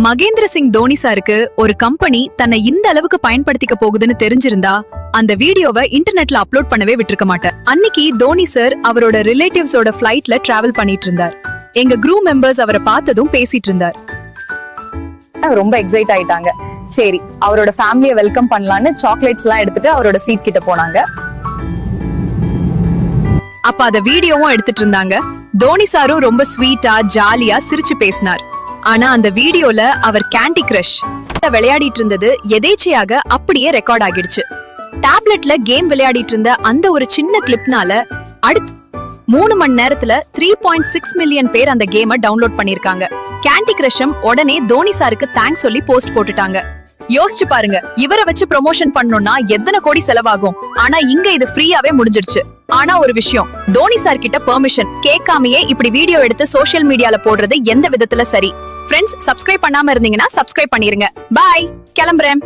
மகேந்திர சிங் தோனி சாருக்கு ஒரு கம்பெனி தன்னை இந்த அளவுக்கு பயன்படுத்திக்க போகுதுன்னு தெரிஞ்சிருந்தா அந்த வீடியோவை இன்டர்நெட்ல அப்லோட் பண்ணவே விட்டிருக்க மாட்டார். அன்னைக்கு தோனி சார் அவரோட ரிலேட்டிவ்ஸோட ஃபிளைட்ல டிராவல் பண்ணிட்டு இருந்தார் எங்க குரூப் மெம்பர்ஸ் அவரை பார்த்ததும் பேசிட்டு இருந்தார் ரொம்ப எக்ஸைட் ஆயிட்டாங்க. சரி அவரோட ஃபேமிலியை வெல்கம் பண்ணலான்னு சாக்லேட்ஸ் எல்லாம் எடுத்துட்டு அவரோட சீட் கிட்ட போனாங்க. அப்ப அத வீடியோவும் எடுத்துட்டு இருந்தாங்க தோனி சாரும் ரொம்ப ஸ்வீட்டா ஜாலியா சிரிச்சு பேசினார். ஆனா அந்த வீடியோல அவர் கேண்டி கிரஷ் விளையாடிட்டு இருந்தது எதேச்சையாக அப்படியே ரெக்கார்ட் ஆகிடுச்சு. டேப்லெட்ல கேம் விளையாடிட்டு இருந்த அந்த ஒரு சின்ன கிளிப்னால அடுத்து மூணு மணி நேரத்துல த்ரீ பாயிண்ட் சிக்ஸ் மில்லியன் பேர் அந்த கேமை டவுன்லோட் பண்ணிருக்காங்க. கேண்டி கிரஷம் உடனே தோனி சாருக்கு தேங்க்ஸ் சொல்லி போஸ்ட் போட்டுட்டாங்க. யோசிச்சு பாருங்க இவரை வச்சு ப்ரொமோஷன் பண்ணணும்னா எத்தனை கோடி செலவாகும்? ஆனா இங்க இது ஃப்ரீயாவே முடிஞ்சிருச்சு ஆனா ஒரு விஷயம் தோனி சார் கிட்ட பெர்மிஷன் கேட்காமயே இப்படி வீடியோ எடுத்து சோசியல் மீடியால போடுறது எந்த விதத்துல சரி? ஃப்ரெண்ட்ஸ் சப்ஸ்கிரைப் பண்ணாம இருந்தீங்கன்னா சப்ஸ்கிரைப் பண்ணிருங்க. பாய் கிளம்புறேன்.